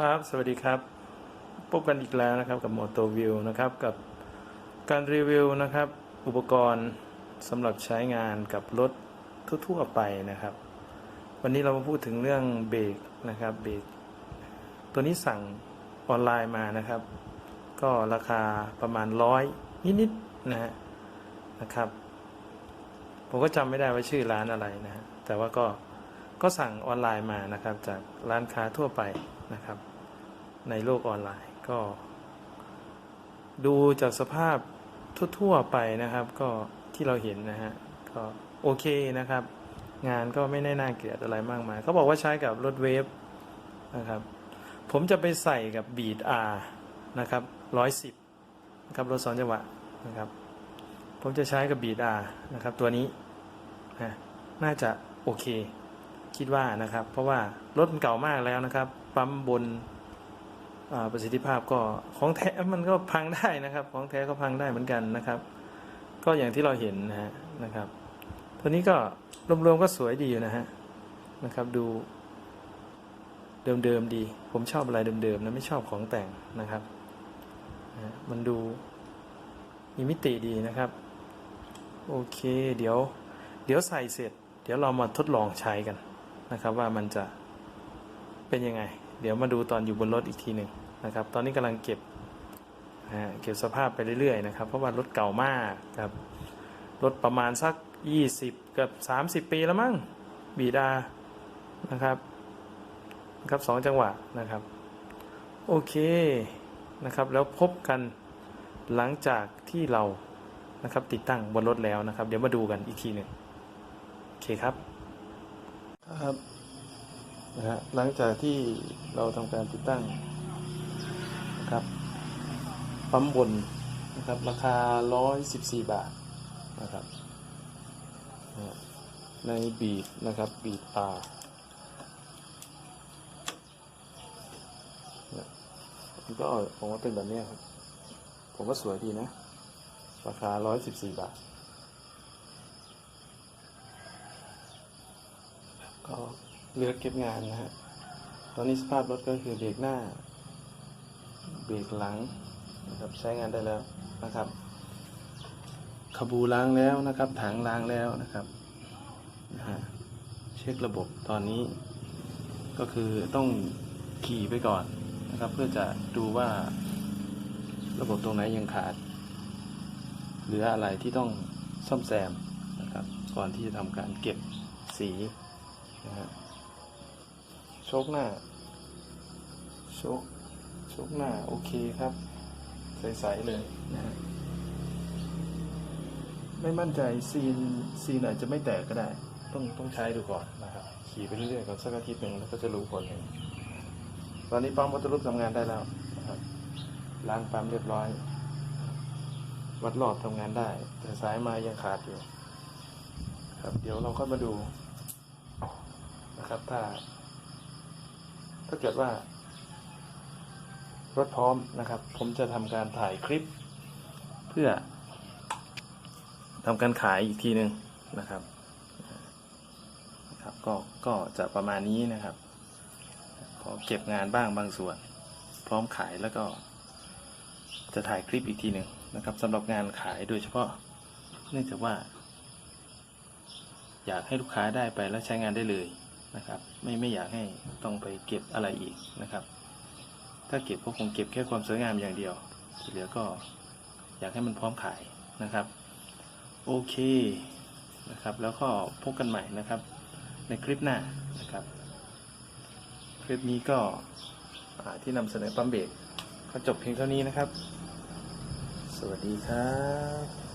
ครับ สวัสดีครับ พบกันอีกแล้วนะครับกับ Moto View นะครับกับการรีวิวนะครับ อุปกรณ์สำหรับใช้งานกับรถทั่วๆไปนะครับ วันนี้เรามาพูดถึงเรื่องเบรกนะครับเบรกตัวนี้สั่งออนไลน์มานะครับ ก็ราคาประมาณร้อยนิดๆนะฮะนะครับ ผมก็จำไม่ได้ว่าชื่อร้านอะไรนะฮะแต่ว่าก็ก็สั่งออนไลน์มานะครับจากร้านค้าทั่วไปนะครับ ในโลกออนไลน์ก็ ดูจากสภาพทั่วๆไปนะครับ ก็ที่เราเห็นนะฮะก็โอเคนะครับ งานก็ไม่ได้น่าเกลียดอะไรมากมายเขาบอกว่าใช้กับรถเวฟนะครับ ผมจะไปใส่กับบีดอาร์นะครับร้อยสิบนะครับรถสองจังหวะนะครับ ผมจะใช้กับบีดอานะครับ ตัวนี้นะน่าจะโอเค คิดว่านะครับ เพราะว่ารถมันเก่ามากแล้วนะครับ ปั๊มบน ประสิทธิภาพก็ของแท้มันก็พังได้นะครับ ของแท้ก็พังได้เหมือนกันนะครับ ก็อย่างที่เราเห็นนะฮะนะครับ ตัวนี้ก็รวมๆก็สวยดีอยู่นะฮะนะครับ ดูเดิมๆดี ผมชอบอะไรเดิมๆนะไม่ชอบของแต่งนะครับมันดูมีมิติดีนะครับ โอเค เดี๋ยว เดี๋ยวใส่เสร็จ เดี๋ยวเรามาทดลองใช้กันนะครับ ว่ามันจะเป็นยังไง เดี๋ยวมาดูตอนอยู่บนรถอีกทีหนึ่ง นะครับ ตอนนี้กำลังเก็บเก็บสภาพไปเรื่อยๆนะครับ เพราะว่ารถเก่ามากครับรถประมาณสัก 20 กับ 30 ปีแล้วมั้งบีดานะครับครับสองจังหวะนะครับ โอเคนะครับ แล้วพบกันหลังจากที่เรานะครับติดตั้งบนรถแล้วนะครับ เดี๋ยวมาดูกันอีกทีหนึ่งโอเคครับครับนะฮะหลังจากที่เราทำการติดตั้ง นะครับปั๊มบนนะครับ ราคา 114 บาทนะครับ ในบีดนะครับ บีดอามันก็ผมว่าเป็นแบบนี้ครับ ผมว่าสวยดีนะ ราคา 114 บาท ก็เลือกเก็บงานนะฮะ ตอนนี้สภาพรถก็คือเบรกหน้า เบรกหลังนะครับใช้งานได้แล้วนะครับ ขบูล้างแล้วนะครับ ถังล้างแล้วนะครับนะฮะเช็คระบบตอนนี้ก็คือต้องขี่ไปก่อนนะครับ เพื่อจะดูว่าระบบตรงไหนยังขาด หรืออะไรที่ต้องซ่อมแซมนะครับ ก่อนที่จะทำการเก็บสีนะฮะโชคหน้าโชค โชคหน้า โอเคครับ ใสๆเลยนะฮะไม่มั่นใจซีนซีนอาจจะไม่แตกก็ได้ ต้องต้องใช้ดูก่อนนะครับ ขี่ไปเรื่อยๆก่อนสักอาทิตย์หนึ่งแล้วก็จะรู้ผลเองตอนนี้ปั๊มวัตถุรูปทำงานได้แล้วนะครับล้างปั๊มเรียบร้อย วัดรอบทำงานได้ แต่สายมายังขาดอยู่ ครับ เดี๋ยวเราค่อยมาดูนะครับ ถ้า ถ้าเกิดว่า รถพร้อมนะครับ ผมจะทำการถ่ายคลิป เพื่อทำการขายอีกทีหนึ่งนะครับนะครับ ก็ก็จะประมาณนี้นะครับ ขอเก็บงานบ้างบางส่วน พร้อมขายแล้วก็ จะถ่ายคลิปอีกทีหนึ่งนะครับสำหรับงานขายโดยเฉพาะ เนื่องจากว่า อยากให้ลูกค้าได้ไปแล้วใช้งานได้เลยนะครับ ไม่ไม่อยากให้ต้องไปเก็บอะไรอีกนะครับ ถ้าเก็บก็คงเก็บแค่ความสวยงามอย่างเดียว ที่เหลือก็อยากให้มันพร้อมขายนะครับ โอเคนะครับ แล้วก็พบกันใหม่นะครับ ในคลิปหน้านะครับ คลิปนี้ก็ที่นำเสนอปั๊มเบรกก็จบเพียงเท่านี้นะครับ สวัสดีครับ